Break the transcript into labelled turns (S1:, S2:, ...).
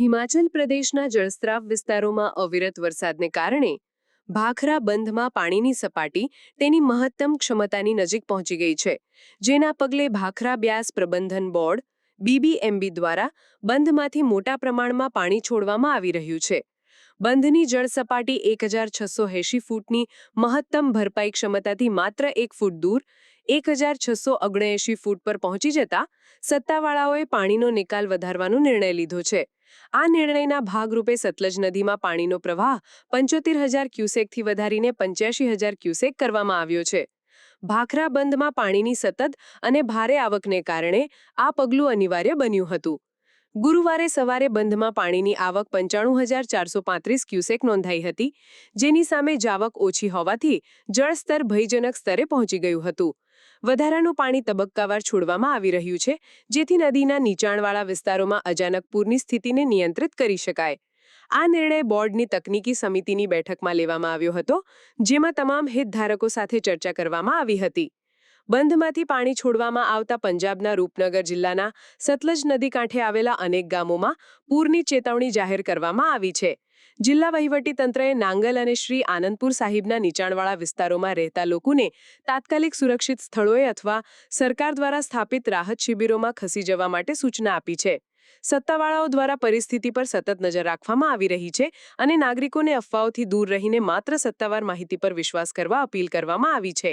S1: હિમાચલ પ્રદેશના જળસ્ત્રાવ વિસ્તારોમાં અવિરત વરસાદને કારણે ભાખરા બંધમાં પાણીની સપાટી તેની મહત્તમ ક્ષમતાની નજીક પહોંચી ગઈ છે, જેના પગલે ભાખરા બ્યાસ પ્રબંધન બોર્ડ, બીબીએમબી દ્વારા બંધમાંથી મોટા પ્રમાણમાં પાણી છોડવામાં આવી રહ્યું છે. બંધની જળ સપાટી એક હજાર છસો એંશી ફૂટની મહત્તમ ભરપાઈ ક્ષમતાથી માત્ર એક ફૂટ દૂર, એક હજાર છસો ફૂટ પર પહોંચી જતા સત્તાવાળાઓએ પાણીનો નિકાલ વધારવાનો નિર્ણય લીધો છે. આ નિર્ણયના ભાગરૂપે સતલજ નદીમાં પાણીનો પ્રવાહ પંચોતેર હજાર ક્યુસેકથી વધારીને પંચ્યાસી હજાર ક્યુસેક કરવામાં આવ્યો છે. ભાખરા બંધમાં પાણીની સતત અને ભારે આવકને કારણે આ પગલું અનિવાર્ય બન્યું હતું. ગુરુવારે સવારે બંધમાં પાણીની આવક પંચાણું હજાર ચારસો પાંત્રીસ ક્યુસેક નોંધાઈ હતી, જેની સામે જાવક ઓછી હોવાથી જળસ્તર ભયજનક સ્તરે પહોંચી ગયું હતું. વધારાનું પાણી તબક્કાવાર છોડવામાં આવી રહ્યું છે, જેથી નદીના નીચાણવાળા વિસ્તારોમાં અચાનક પૂરની સ્થિતિને નિયંત્રિત કરી શકાય. આ નિર્ણય બોર્ડની તકનીકી સમિતિની બેઠકમાં લેવામાં આવ્યો હતો, જેમાં તમામ હિતધારકો સાથે ચર્ચા કરવામાં આવી હતી. બંધમાંથી પાણી છોડવામાં આવતા પંજાબના રૂપનગર જિલ્લાના સતલજ નદી કાંઠે આવેલા અનેક ગામોમાં પૂરની ચેતવણી જાહેર કરવામાં આવી છે. જિલ્લા વહીવટીતંત્રએ નાંગલ અને શ્રી આનંદપુર સાહિબના નીચાણવાળા વિસ્તારોમાં રહેતા લોકોને તાત્કાલિક સુરક્ષિત સ્થળોએ અથવા સરકાર દ્વારા સ્થાપિત રાહત શિબિરોમાં ખસી જવા માટે સૂચના આપી છે. સત્તાવાળાઓ દ્વારા પરિસ્થિતિ પર સતત નજર રાખવામાં આવી રહી છે અને નાગરિકોને અફવાઓથી દૂર રહીને માત્ર સત્તાવાર માહિતી પર વિશ્વાસ કરવા અપીલ કરવામાં આવી છે.